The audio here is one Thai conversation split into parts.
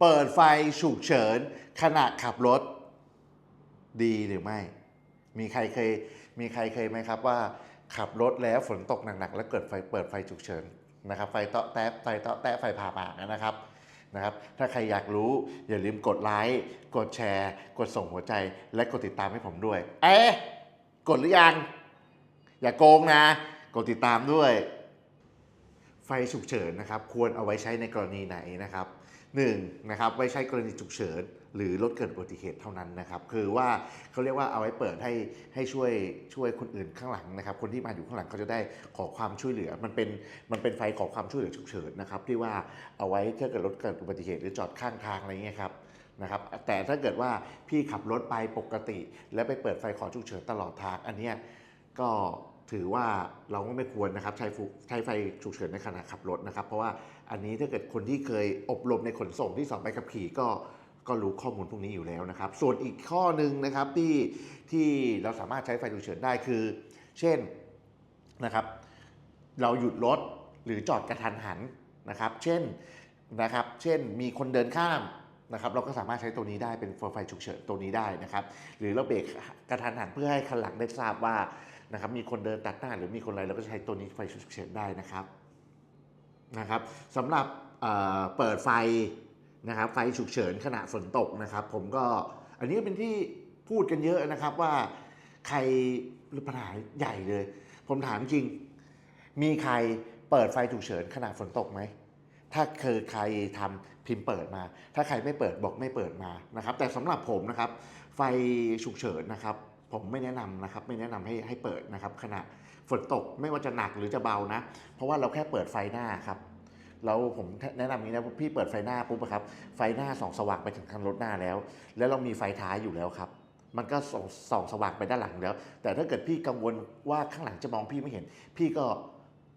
เปิดไฟฉุกเฉินขณะขับรถ ดีหรือไม่ มีใครเคยมีใครเคยไหมครับว่าขับรถแล้วฝนตกหนักๆ แล้วเกิดไฟเปิดไฟฉุกเฉินนะครับไฟเตาะแตะไฟเตาะแตะไฟผ่าปากนะครับนะครับ ถ้าใครอยากรู้อย่าลืมกดไลค์กดแชร์ กดส่งหัวใจและกดติดตามให้ผมด้วย เอ๊ะกดหรือยัง อย่าโกงนะ กดติดตามด้วย ไฟฉุกเฉินนะครับ ควรเอาไว้ใช้ในกรณีไหนนะครับ หนึ่งนะครับไว้ใช้กรณีฉุกเฉินหรือรถเกิดอุบัติเหตุเท่านั้นนะครับ คือว่าเขาเรียกว่าเอาไว้เปิดให้ให้ช่วยช่วยคนอื่นข้างหลังนะครับ คนที่มาอยู่ข้างหลังเขาจะได้ขอความช่วยเหลือ มันเป็นมันเป็นไฟขอความช่วยเหลือฉุกเฉินนะครับที่ว่าเอาไว้ถ้าเกิดรถเกิดอุบัติเหตุหรือจอดข้างทางอะไรเงี้ยครับนะครับแต่ถ้าเกิดว่าพี่ขับรถไปปกติ แล้วไปเปิดไฟขอฉุกเฉินตลอดทางอันเนี้ยก็ ถือว่าเราก็ไม่ควรนะครับใช้ใช้ไฟฉุกเฉินในขณะขับรถนะครับ เพราะว่าอันนี้ถ้าเกิดคนที่เคยอบรมในขนส่งที่สอบใบขับขี่ก็ก็รู้ข้อมูลพวกนี้อยู่แล้วนะครับ ส่วนอีกข้อหนึ่งนะครับที่ที่เราสามารถใช้ไฟฉุกเฉินได้คือ เช่นนะครับ เราหยุดรถหรือจอดกระทันหันนะครับ เช่นนะครับ เช่นมีคนเดินข้ามนะครับ เราก็สามารถใช้ตัวนี้ได้เป็นไฟฉุกเฉินตัวนี้ได้นะครับ หรือเราเบรกกระทันหันเพื่อให้คันหลังได้ทราบว่า นะครับมีคนเดินตัดหน้าหรือมีคนอะไรเราก็จะใช้ตัวนี้ไฟฉุกเฉินได้นะครับนะครับสำหรับเเปิดไฟนะครับไฟฉุกเฉินขณะฝนตกนะครับ ผมก็อันนี้เป็นที่พูดกันเยอะนะครับว่าใครหรือปัญหาใหญ่เลย ผมถามจริง มีใครเปิดไฟฉุกเฉินขณะฝนตกไหมถ้าเคยใครทำพิมพ์เปิดมา ถ้าใครไม่เปิดบอกไม่เปิดมานะครับ แต่สำหรับผมนะครับ ไฟฉุกเฉินนะครับ ผมไม่แนะนำนะครับไม่แนะนำให้ให้เปิดนะครับขณะฝนตกไม่ว่าจะหนักหรือจะเบานะ เพราะว่าเราแค่เปิดไฟหน้าครับแล้วผมแนะนำอย่างนี้นะพี่เปิดไฟหน้าปุ๊บครับไฟหน้าส่องสว่างไปถึงคันรถหน้าแล้ว แล้วเรามีไฟท้ายอยู่แล้วครับ มันก็ส่องส่องสว่างไปด้านหลังแล้ว แต่ถ้าเกิดพี่กังวลว่าข้างหลังจะมองพี่ไม่เห็น พี่ก็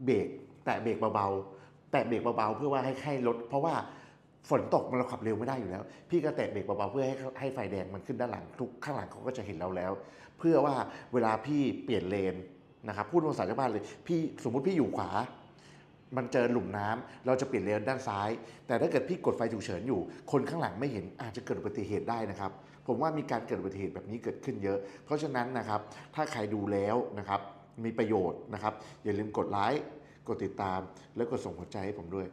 เบรกแตะเบรกเบาๆแตะเบรกเบาๆเพื่อว่าให้ให้รถเพราะว่า ฝนตกมันเราขับเร็วไม่ได้อยู่แล้ว พี่ก็แตะเบรกเบาๆเพื่อให้ให้ไฟแดงมันขึ้นด้านหลังทุกข้างหลังเขาก็จะเห็นเราแล้ว เพื่อว่าเวลาพี่เปลี่ยนเลนนะครับพูดภาษาชาวบ้านเลยพี่สมมุติพี่อยู่ขวา มันเจอหลุมน้ำเราจะเปลี่ยนเลนด้านซ้าย แต่ถ้าเกิดพี่กดไฟฉุกเฉินอยู่ คนข้างหลังไม่เห็นอาจจะเกิดอุบัติเหตุได้นะครับ ผมว่ามีการเกิดอุบัติเหตุแบบนี้เกิดขึ้นเยอะ เพราะฉะนั้นนะครับถ้าใครดูแล้วนะครับมีประโยชน์นะครับอย่าลืมกดไลค์กดติดตาม แล้วกดส่งหัวใจให้ผมด้วย